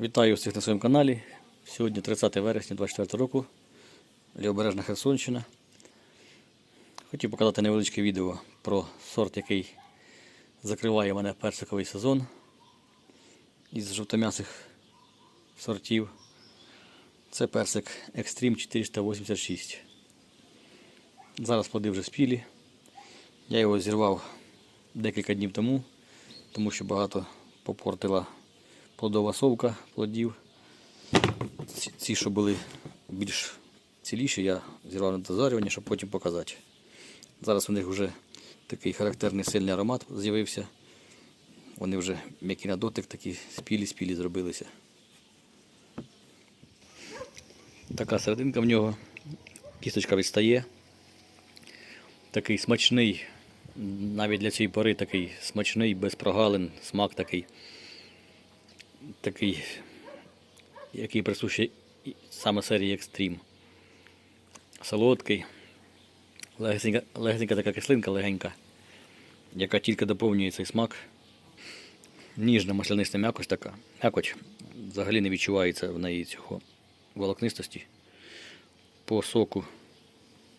Вітаю всіх на своєму каналі. Сьогодні 30 вересня 24 року. Лівобережна Херсонщина. Хотів показати невеличке відео про сорт, який закриває мене персиковий сезон із жовтом'ясих сортів. Це персик Extreme 486. Зараз плоди вже спілі. Я його зірвав декілька днів тому, тому що багато попортила плодова совка плодів. Ці, що були більш ціліші, я зірвав на дозарювання, щоб потім показати. Зараз у них вже такий характерний сильний аромат з'явився. Вони вже м'які на дотик, такі спілі-спілі зробилися. Така серединка в нього, кісточка відстає. Такий смачний, навіть для цієї пори такий смачний, без прогалин, смак такий такий, який присущий саме серії Екстрім. Солодкий, легенька, легенька така кислинка легенька, яка тільки доповнює цей смак. Ніжна масляниста м'якость така. М'якоть взагалі не відчувається в неї цього волокнистості. По соку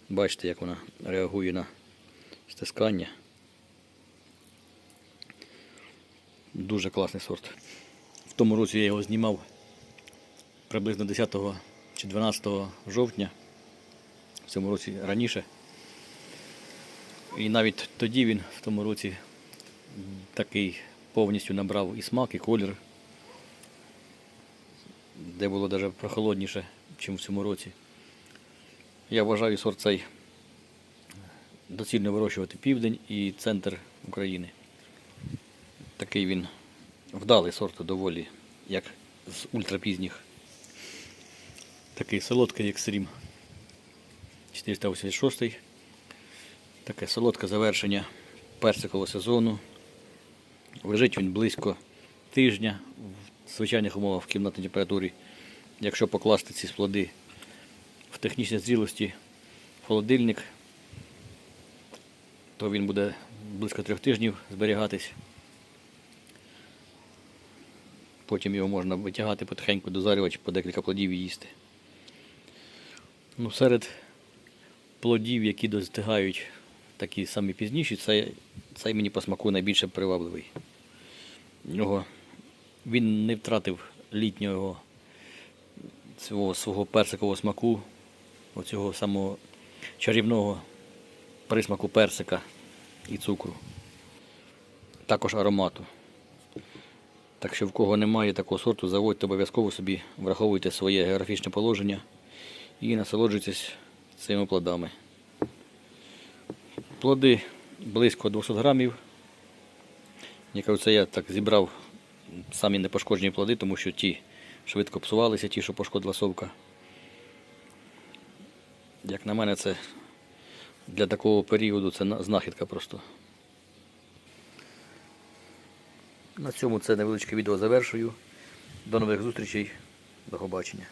бачите, як вона реагує на стискання. Дуже класний сорт. Тому році я його знімав приблизно 10 чи 12 жовтня, в цьому році раніше. І навіть тоді він в тому році такий повністю набрав і смак, і колір, де було навіть прохолодніше, ніж в цьому році. Я вважаю сорт цей доцільно вирощувати південь і центр України. Такий він вдалий сорт доволі, як з ультрапізніх. Такий солодкий екстрім. 486. Таке солодке завершення персикового сезону. Лежить він близько тижня в звичайних умовах в кімнатній температурі. Якщо покласти ці плоди в технічній зрілості в холодильник, то він буде близько трьох тижнів зберігатись. Потім його можна витягати потихеньку, дозарювати по декілька плодів і їсти. Ну, серед плодів, які достигають такі самі пізніші, цей, цей мені по смаку найбільше привабливий. В нього він не втратив літнього цього свого персикового смаку, оцього самого чарівного присмаку персика і цукру. Також аромату. Так що в кого немає такого сорту, заводьте обов'язково собі, враховуйте своє географічне положення і насолоджуйтесь цими плодами. Плоди близько 200 грамів. Я кажу, це я так зібрав самі непошкоджені плоди, тому що ті швидко псувалися, ті, що пошкодила совка. Як на мене, це для такого періоду це знахідка просто. На цьому це невеличке відео завершую. До нових зустрічей. До побачення.